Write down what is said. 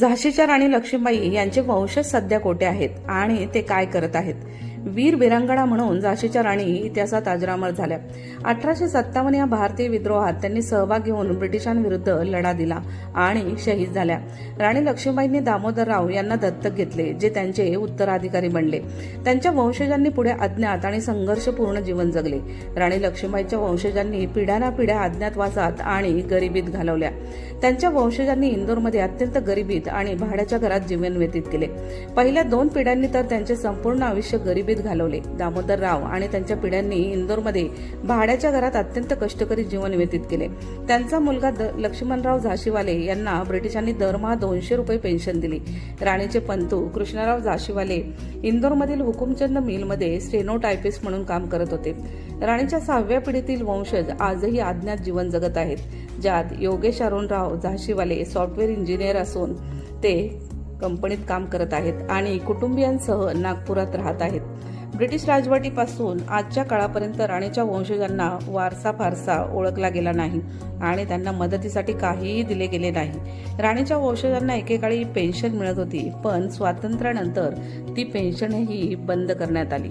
झाशीच्या राणी लक्ष्मीबाई यांचे वंशज सध्या कोठे आहेत आणि ते काय करत आहेत? वीर बिरांगणा म्हणून झाशीच्या राणी इतिहासात अजरामर झाल्या. अठराशे सत्तावन्न या भारतीय विद्रोहात त्यांनी सहभाग घेऊन ब्रिटिशांविरुद्ध लढा दिला आणि शहीद झाल्या. राणी लक्ष्मीबाईंनी दामोदरराव यांना दत्तक घेतले जे त्यांचे उत्तराधिकारी बनले. त्यांच्या वंशजांनी पुढे अज्ञात आणि संघर्षपूर्ण जीवन जगले. राणी लक्ष्मीबाईंच्या वंशजांनी पिढ्यानापिढ्या अज्ञातवासात आणि गरिबीत घालवल्या. त्यांच्या वंशजांनी इंदोरमध्ये अत्यंत गरिबी गरिबीत आणि भाड्याच्या घरात जीवन व्यतीत केले. पहिल्या दोन पिढ्यांनी तर त्यांचे संपूर्ण आयुष्य गरिबीत घालवले. दामोदरराव आणि त्यांच्या पिढ्यांनी इंदोरमध्ये भाड्याच्या घरात अत्यंत कष्टकरी जीवन व्यतीत केले. त्यांचा मुलगा द- लक्ष्मणराव झाशीवाले यांना ब्रिटिशांनी दरमहा दोनशे रुपये पेन्शन दिली. राणीचे पंतू कृष्णराव झाशीवाले इंदोरमधील हुकुमचंद मिलमध्ये स्टेनो टायपिस्ट म्हणून काम करत होते. राणीच्या सहाव्या पिढीतील वंशज आजही अज्ञात जीवन जगत आहेत. ज्यात योगेश अरुणराव झाशीवाले सॉफ्टवेअर इंजिनियर असून ते कंपनीत काम करत आहेत आणि कुटुंबियांसह नागपुरात राहत आहेत. ब्रिटिश राजवटीपासून आजच्या काळापर्यंत राणीच्या वंशजांना वारसा फारसा ओळखला गेला नाही आणि त्यांना मदतीसाठी काहीही दिले गेले नाही. राणीच्या वंशजांना एकेकाळी पेन्शन मिळत होती पण स्वातंत्र्यानंतर ती पेन्शनही बंद करण्यात आली.